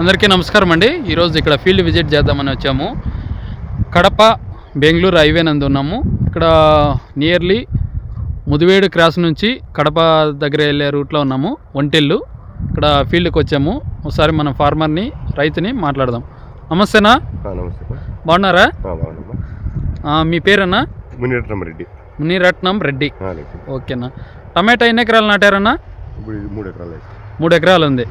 అందరికీ నమస్కారం అండి. ఈరోజు ఇక్కడ ఫీల్డ్ విజిట్ చేద్దామని వచ్చాము. కడప బెంగళూరు హైవే నందు ఉన్నాము. ఇక్కడ నియర్లీ ముదివేడు క్రాస్ నుంచి కడప దగ్గర వెళ్ళే రూట్లో ఉన్నాము. ఒంటెళ్ళు ఇక్కడ ఫీల్డ్కి వచ్చాము. ఒకసారి మన ఫార్మర్ని రైతుని మాట్లాడదాం. నమస్తేనా. బాగున్నారా? మీ పేరన్నా? మునిరత్నం రెడ్డి. ఆ, లేదు. ఓకేనా టమాటా ఎన్ని ఎకరాలు నాటారన్నా? మూడు ఎకరాలు ఉంది.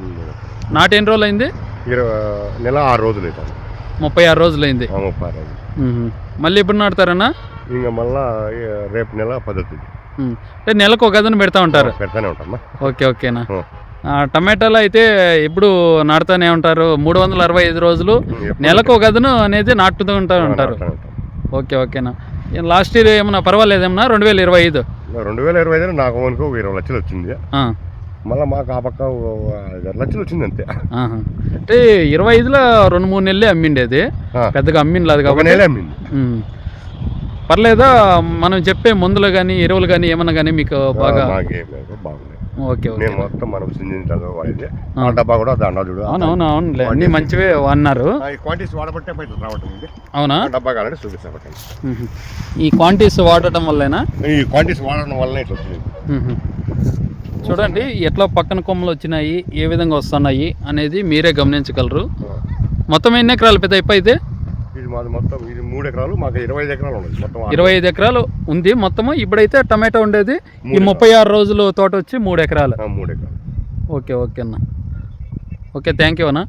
నాటు ఎన్ని రోజులు అయింది? ఇరవై నెల ఆరు రోజులు అవుతాను ముప్పై ఆరు రోజులు ముప్పై ఆరు రోజులు. మళ్ళీ ఎప్పుడు నాటుతారన్నా? ఇంకా మళ్ళా రేపు నెల పద్ధతి. అంటే నెలకు ఒక గదను పెడతా ఉంటారు. పెడతానే ఉంటామ్మా ఓకే ఓకేనా? టమాటాలు అయితే ఎప్పుడు నాటుతానే ఉంటారు? మూడు వందల అరవై ఐదు రోజులు. నెలకు ఒక గదను అనేది నాటుతూ ఉంటా ఉంటారు. ఓకే ఓకేనా? లాస్ట్ ఇయర్ ఏమన్నా పర్వాలేదు ఏమన్నా రెండు వేల ఇరవై ఐదు. రెండు వేల ఇరవై ఐదులో నాకు ఇరవై లక్షలు వచ్చింది. మళ్ళీ మాకు ఆ పక్క లక్షలు వచ్చింది అంతే. అంటే ఇరవై ఐదులో రెండు మూడు నెలలే అమ్మిండేది పెద్దగా అమ్మిండలేదు కాబట్టి. నెల అమ్మింది మ్మ్. పర్లేదా మనం చెప్పే మందులు కానీ ఎరువులు కానీ ఏమన్నా కానీ మీకు బాగా ఓకే ఓకే. మొత్తం మనం ఆ. డబ్బా కూడా చూడు అవునులే. అన్నీ మంచివే అన్నారు. ఆ, ఈ క్వాంటిటీస్ వాడబట్టే రావటం అవునా? డబ్బా కావాలంటే. ఈ క్వాంటిటీస్ వాడటం వల్లేనా? ఈ క్వాంటిటీస్ వాడడం వల్లనే ఇట్లా. చూడండి ఎట్లా పక్కన కొమ్మలు వచ్చినాయి ఏ విధంగా వస్తున్నాయి అనేది మీరే గమనించగలరు. మొత్తం ఎన్ని ఎకరాలు పెద్ద అయిపోయి అయితే ఇది మాది మొత్తం ఇది మూడు ఎకరాలు మాకు ఇరవై ఐదు ఎకరాలు ఉండదు మొత్తం ఆరు. ఇరవై ఐదు ఎకరాలు ఉంది మొత్తము. ఇప్పుడైతే టమాటో ఉండేది. ఈ ముప్పై ఆరు రోజులు తోట వచ్చి మూడు ఎకరాలు. ఆ, మూడు ఎకరాలు. ఓకే ఓకే అన్న. ఓకే థ్యాంక్ యూ అన్న.